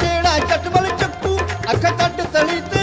चेडा चटबल चक्कू अखतट चळीत